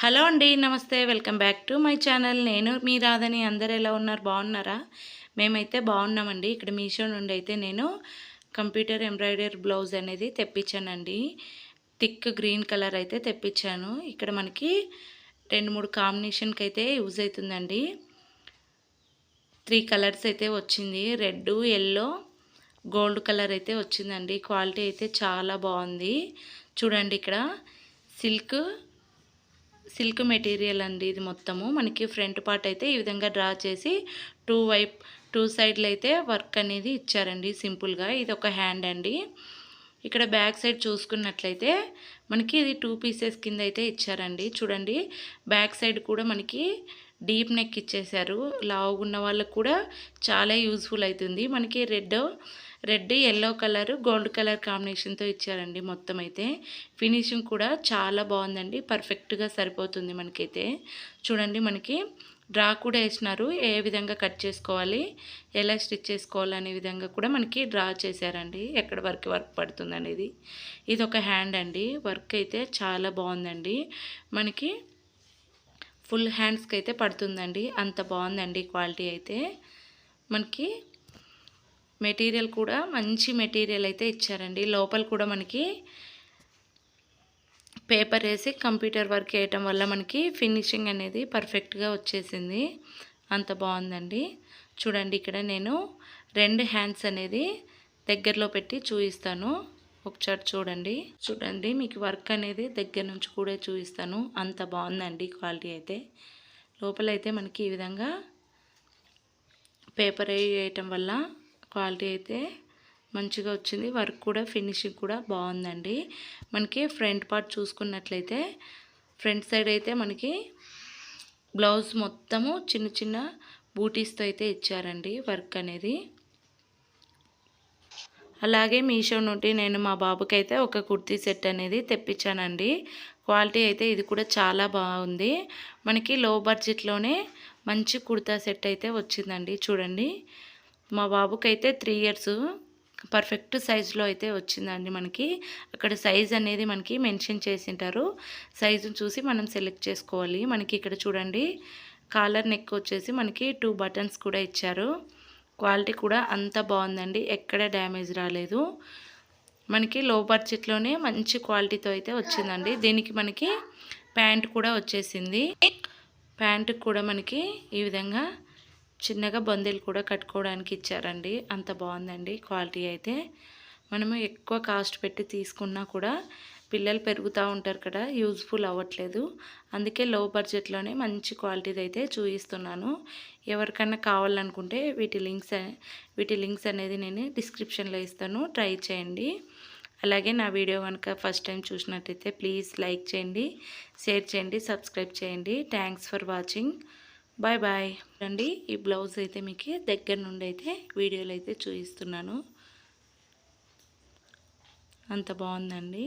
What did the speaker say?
Hello అండి నమస్తే welcome back to my channel. నేను మీ రాధని. అందరు ఎలా ఉన్నారు? బాగున్నారా? మేమైతే బాగున్నామండి. ఇక్కడ మీషో నుండి అయితే నేను కంప్యూటర్ ఎంబ్రాయిడరీ బ్లౌజ్ అనేది తెప్పించానండి. థిక్ గ్రీన్ కలర్ అయితే తెప్పించాను. ఇక్కడ మనకి రెండు మూడు కాంబినేషన్కి అయితే యూజ్ అవుతుందండి. త్రీ కలర్స్ అయితే వచ్చింది. రెడ్ ఎల్లో గోల్డ్ కలర్ అయితే వచ్చిందండి. క్వాలిటీ అయితే చాలా బాగుంది. చూడండి ఇక్కడ సిల్క్ సిల్క్ మెటీరియల్ అండి ఇది మొత్తము. మనకి ఫ్రంట్ పార్ట్ అయితే ఈ విధంగా డ్రా చేసి టూ వైప్ టూ సైడ్లు అయితే వర్క్ అనేది ఇచ్చారండి సింపుల్గా ఇది ఒక హ్యాండ్ అండి. ఇక్కడ బ్యాక్ సైడ్ చూసుకున్నట్లయితే మనకి ఇది టూ పీసెస్ కింద అయితే ఇచ్చారండి. చూడండి బ్యాక్ సైడ్ కూడా మనకి డీప్ నెక్ ఇచ్చేసారు లావుగున్న ఉన్న వాళ్ళకు కూడా చాలా యూజ్ఫుల్ అవుతుంది. మనకి red red yellow colour gold colour కాంబినేషన్తో ఇచ్చారండి మొత్తం అయితే ఫినిషింగ్ కూడా చాలా బాగుందండి. పర్ఫెక్ట్గా సరిపోతుంది మనకైతే. చూడండి మనకి డ్రా కూడా వేసినారు. ఏ విధంగా కట్ చేసుకోవాలి ఎలా స్టిచ్ చేసుకోవాలి అనే విధంగా కూడా మనకి డ్రా చేశారండి. ఎక్కడ వర్క్ వర్క్ పడుతుంది అనేది. ఇది ఒక హ్యాండ్ అండి. వర్క్ అయితే చాలా బాగుందండి. మనకి ఫుల్ హ్యాండ్స్కి అయితే పడుతుందండి. అంత బాగుందండి క్వాలిటీ అయితే. మనకి మెటీరియల్ కూడా మంచి మెటీరియల్ అయితే ఇచ్చారండి. లోపల కూడా మనకి పేపర్ వేసి కంప్యూటర్ వర్క్ వేయటం వల్ల మనకి ఫినిషింగ్ అనేది పర్ఫెక్ట్గా వచ్చేసింది. అంత బాగుందండి. చూడండి ఇక్కడ నేను రెండు హ్యాండ్స్ అనేది దగ్గరలో పెట్టి చూపిస్తాను. ఒకసారి చూడండి. చూడండి మీకు వర్క్ అనేది దగ్గర నుంచి కూడా చూపిస్తాను. అంత బాగుందండి క్వాలిటీ అయితే. లోపలైతే మనకి ఈ విధంగా పేపర్ వేయటం వల్ల క్వాలిటీ అయితే మంచిగా వచ్చింది. వర్క్ కూడా ఫినిషింగ్ కూడా బాగుందండి. మనకి ఫ్రంట్ పార్ట్ చూసుకున్నట్లయితే ఫ్రంట్ సైడ్ అయితే మనకి బ్లౌజ్ మొత్తము చిన్న చిన్న బూటీస్తో అయితే ఇచ్చారండి వర్క్ అనేది. అలాగే మీషో నుండి నేను మా బాబుకి అయితే ఒక కుర్తీ సెట్ అనేది తెప్పించానండి. క్వాలిటీ అయితే ఇది కూడా చాలా బాగుంది. మనకి లో బడ్జెట్లోనే మంచి కుర్తా సెట్ అయితే వచ్చిందండి. చూడండి. మా బాబుకి అయితే త్రీ ఇయర్స్ పర్ఫెక్ట్ సైజులో అయితే వచ్చిందండి మనకి. అక్కడ సైజ్ అనేది మనకి మెన్షన్ చేసింటారు. సైజుని చూసి మనం సెలెక్ట్ చేసుకోవాలి. మనకి ఇక్కడ చూడండి కాలర్ నెక్ వచ్చేసి మనకి టూ బటన్స్ కూడా ఇచ్చారు. క్వాలిటీ కూడా అంత బాగుందండి. ఎక్కడ డ్యామేజ్ రాలేదు. మనకి లో బడ్జెట్లోనే మంచి క్వాలిటీతో అయితే వచ్చిందండి. దీనికి మనకి ప్యాంట్ కూడా వచ్చేసింది. ప్యాంటు కూడా మనకి ఈ విధంగా చిన్నగా బందీలు కూడా కట్టుకోవడానికి ఇచ్చారండి. అంత బాగుందండి క్వాలిటీ అయితే. మనము ఎక్కువ కాస్ట్ పెట్టి తీసుకున్నా కూడా పిల్లలు పెరుగుతూ ఉంటారు కదా యూజ్ఫుల్ అవ్వట్లేదు. అందుకే లో బడ్జెట్లోనే మంచి క్వాలిటీది అయితే చూపిస్తున్నాను ఎవరికన్నా కావాలనుకుంటే వీటి లింక్స్ వీటి లింక్స్ అనేది నేను డిస్క్రిప్షన్లో ఇస్తాను. ట్రై చేయండి. అలాగే నా వీడియో కనుక ఫస్ట్ టైం చూసినట్టయితే ప్లీజ్ లైక్ చేయండి షేర్ చేయండి సబ్స్క్రైబ్ చేయండి. Thanks for watching. Bye bye. అండి ఈ బ్లౌజ్ అయితే మీకు దగ్గర నుండి అయితే వీడియోలు అయితే చూపిస్తున్నాను. అంత బాగుందండి.